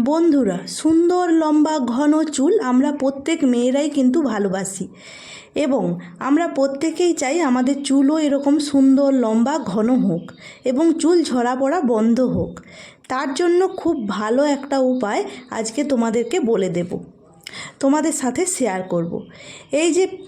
বন্ধুরা, সুন্দর, লম্বা, ঘন চুল আমরা প্রত্যেক মেয়েরাই কিন্তু ভালোবাসি। এবং আমরা প্রত্যেকেই চাই আমাদের চুলও এরকম সুন্দর, লম্বা, ঘন হোক এবং চুল ঝরা পড়া বন্ধ হোক। তার জন্য খুব ভালো একটা উপায় আজকে তোমাদেরকে বলে দেব। তোমাদের সাথে শেয়ার করব। এই যে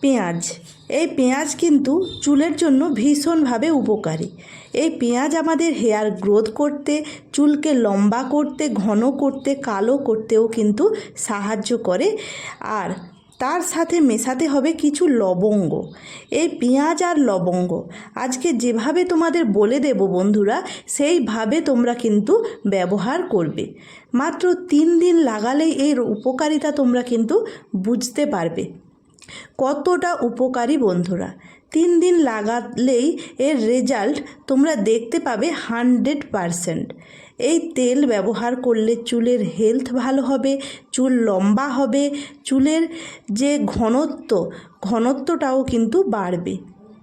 পেঁয়াজ। এই পেঁয়াজ কিন্তু চুলের জন্য ভীষণভাবে উপকারী। এই পেঁয়াজ আমাদের হেয়ার গ্রোথ করতে, চুলকে লম্বা করতে, ঘন করতে, কালো করতেও কিন্তু সাহায্য করে। আর তার সাথে মেশাতে হবে কিছু লবঙ্গ। এই পেঁয়াজ আর লবঙ্গ আজকে যেভাবে তোমাদের বলে দেব বন্ধুরা, সেইভাবে তোমরা কিন্তু ব্যবহার করবে। মাত্র তিন দিন লাগালেই এর উপকারিতা তোমরা কিন্তু বুঝতে পারবে। কতটা উপকারী বন্ধুরা? তিন দিন লাগালেই এর রেজাল্ট তোমরা দেখতে পাবে হান্ড্রেড পারসেন্ট এই তেল ব্যবহার করলে চুলের হেলথ ভালো হবে, চুল লম্বা হবে, চুলের যে ঘনত্ব, ঘনত্বটাও কিন্তু বাড়বে।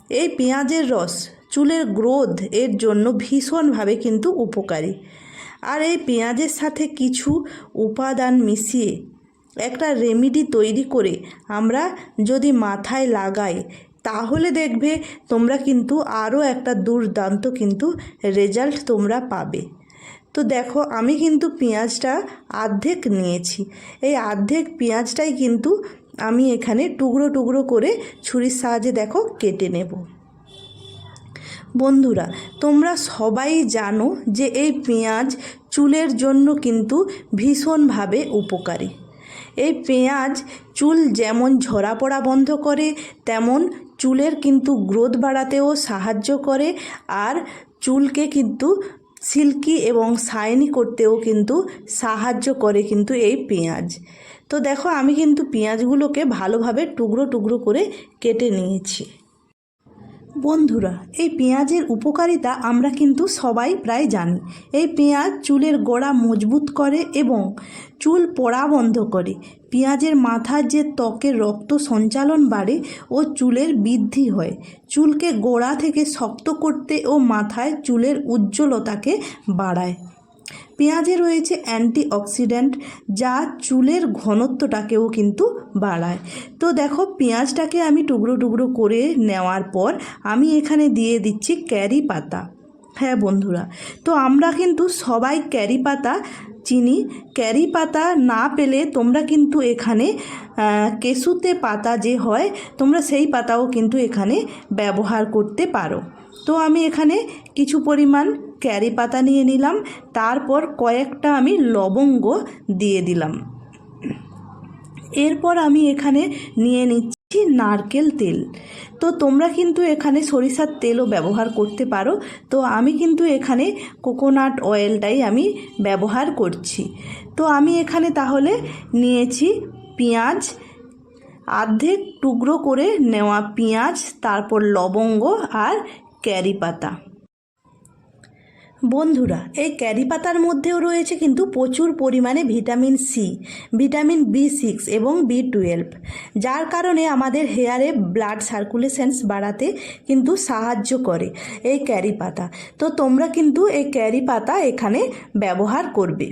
এই পেঁয়াজের রস চুলের গ্রোথ এর জন্য ভীষণভাবে কিন্তু উপকারী। আর এই পেঁয়াজের সাথে কিছু উপাদান মিশিয়ে একটা রেমিডি তৈরি করে আমরা যদি মাথায় লাগাই, তাহলে দেখবে তোমরা কিন্তু আরও একটা দুর্দান্ত কিন্তু রেজাল্ট তোমরা পাবে। তো দেখো, আমি কিন্তু পেঁয়াজটা আর্ধেক নিয়েছি। এই আর্ধেক পেঁয়াজটাই কিন্তু আমি এখানে টুকরো টুকরো করে ছুরির সাহায্যে দেখো কেটে নেব। বন্ধুরা, তোমরা সবাই জানো যে এই পেঁয়াজ চুলের জন্য কিন্তু ভীষণভাবে উপকারী। এই পেঁয়াজ চুল যেমন ঝরা পড়া বন্ধ করে, তেমন চুলের কিন্তু গ্রোথ বাড়াতেও সাহায্য করে আর চুলকে কিন্তু সিল্কি এবং সাইনি করতেও কিন্তু সাহায্য করে কিন্তু এই পেঁয়াজ। তো দেখো আমি কিন্তু পেঁয়াজগুলোকে ভালোভাবে টুকরো টুকরো করে কেটে নিয়েছি। বন্ধুরা, এই পেঁয়াজের উপকারিতা আমরা কিন্তু সবাই প্রায় জানি। এই পেঁয়াজ চুলের গোড়া মজবুত করে এবং চুল পড়া বন্ধ করে। পেঁয়াজের মাথার যে ত্বকে রক্ত সঞ্চালন বাড়ে ও চুলের বৃদ্ধি হয়। চুলকে গোড়া থেকে শক্ত করতে ও মাথায় চুলের উজ্জ্বলতাকে বাড়ায়। পেঁয়াজে রয়েছে অ্যান্টিঅক্সিডেন্ট যা চুলের ঘনত্বটাকেও কিন্তু বাড়ায়। তো দেখো, পেঁয়াজটাকে আমি টুকরো টুকরো করে নেওয়ার পর আমি এখানে দিয়ে দিচ্ছি ক্যারি পাতা। হ্যাঁ বন্ধুরা, তো আমরা কিন্তু সবাই ক্যারি পাতা চিনি। ক্যারি পাতা না পেলে তোমরা কিন্তু এখানে কেশুতে পাতা যে হয়, তোমরা সেই পাতাও কিন্তু এখানে ব্যবহার করতে পারো। তো আমি এখানে কিছু পরিমাণ ক্যারি পাতা নিয়ে নিলাম, তারপর কয়েকটা আমি লবঙ্গ দিয়ে দিলাম। এরপর আমি এখানে নিয়ে নিচ্ছি নারকেল তেল। তো তোমরা কিন্তু এখানে সরিষার তেলও ব্যবহার করতে পারো। তো আমি কিন্তু এখানে কোকোনাট অয়েলটাই আমি ব্যবহার করছি। তো আমি এখানে তাহলে নিয়েছি পেঁয়াজ, অর্ধেক টুকরো করে নেওয়া পেঁয়াজ, তারপর লবঙ্গ আর ক্যারি পাতা বন্ধুরা, এই ক্যারি পাতার মধ্যেও রয়েছে কিন্তু প্রচুর পরিমাণে vitamin C vitamin B six এবং বি টুয়েলভ যার কারণে আমাদের হেয়ারে ব্লাড সার্কুলেশনস বাড়াতে কিন্তু সাহায্য করে এই ক্যারি পাতা। তো তোমরা কিন্তু এই ক্যারি পাতা এখানে ব্যবহার করবে।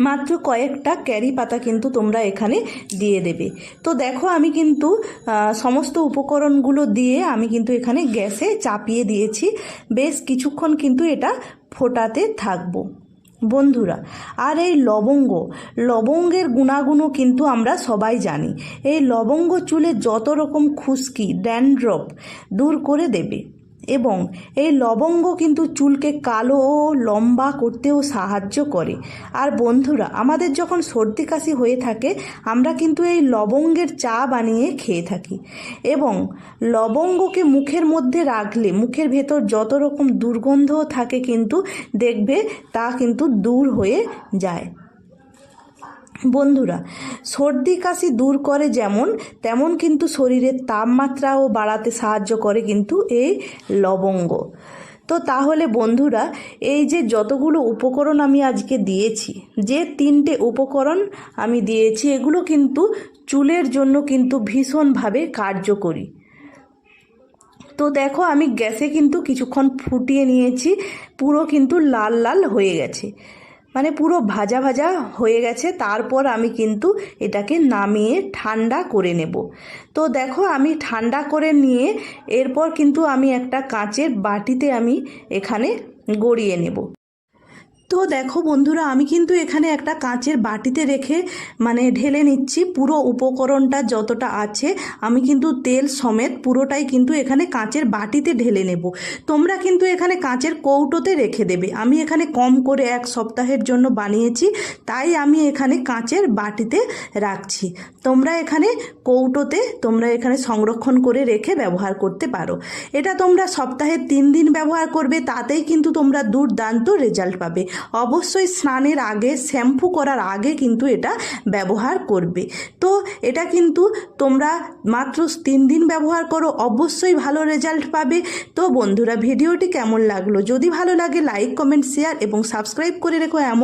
মাত্র কয়েকটা ক্যারি পাতা কিন্তু তোমরা এখানে দিয়ে দেবে। তো দেখো আমি কিন্তু সমস্ত উপকরণগুলো দিয়ে আমি কিন্তু এখানে গ্যাসে চাপিয়ে দিয়েছি। বেশ কিছুক্ষণ কিন্তু এটা ফোটাতে থাকব। বন্ধুরা, আর এই লবঙ্গ, লবঙ্গের গুণাগুণও কিন্তু আমরা সবাই জানি। এই লবঙ্গ চুলে যত রকম খুশকি ড্যান্ড্রপ দূর করে দেবে। এবং এই লবঙ্গ কিন্তু চুলকে কালো ও লম্বা করতেও সাহায্য করে। আর বন্ধুরা, আমাদের যখন সর্দি কাশি হয়ে থাকে, আমরা কিন্তু এই লবঙ্গের চা বানিয়ে খেয়ে থাকি। এবং লবঙ্গকে মুখের মধ্যে রাখলে, মুখের ভেতর যত রকম দুর্গন্ধ থাকে কিন্তু দেখবে তা কিন্তু দূর হয়ে যায়। বন্ধুরা, সর্দি কাশি দূর করে যেমন, তেমন কিন্তু শরীরের তাপমাত্রাও বাড়াতে সাহায্য করে কিন্তু এই লবঙ্গ। তো তাহলে বন্ধুরা, এই যে যতগুলো উপকরণ আমি আজকে দিয়েছি, যে তিনটে উপকরণ আমি দিয়েছি, এগুলো কিন্তু চুলের জন্য কিন্তু ভীষণভাবে কার্যকরী। তো দেখো, আমি গ্যাসে কিন্তু কিছুক্ষণ ফুটিয়ে নিয়েছি, পুরো কিন্তু লাল লাল হয়ে গেছে। মানে পুরো ভাজা ভাজা হয়ে গেছে, তারপর আমি কিন্তু এটাকে নামিয়ে ঠান্ডা করে নেব। তো দেখো, আমি ঠান্ডা করে নিয়ে এরপর কিন্তু আমি একটা কাঁচের বাটিতে আমি এখানে গড়িয়ে নেব। তো দেখো বন্ধুরা, আমি কিন্তু এখানে একটা কাঁচের বাটিতে রেখে মানে ঢেলে নিচ্ছি পুরো উপকরণটা যতটা আছে। আমি কিন্তু তেল সমেত পুরোটাই কিন্তু এখানে কাঁচের বাটিতে ঢেলে নেব। তোমরা কিন্তু এখানে কাঁচের কৌটোতে রেখে দেবে। আমি এখানে কম করে এক সপ্তাহের জন্য বানিয়েছি, তাই আমি এখানে কাঁচের বাটিতে রাখছি। তোমরা এখানে কৌটোতে তোমরা এখানে সংরক্ষণ করে রেখে ব্যবহার করতে পারো। এটা তোমরা সপ্তাহে তিন দিন ব্যবহার করবে, তাতেই কিন্তু তোমরা দুর্দান্ত রেজাল্ট পাবে। অবশ্যই স্নানের আগে, শ্যাম্পু করার আগে কিন্তু এটা ব্যবহার করবে। তো এটা কিন্তু তোমরা মাত্র তিন দিন ব্যবহার করো, অবশ্যই ভালো রেজাল্ট পাবে। তো বন্ধুরা, ভিডিওটি কেমন লাগল? যদি ভালো লাগে, লাইক, কমেন্ট, শেয়ার এবং সাবস্ক্রাইব করে রেখো। এমন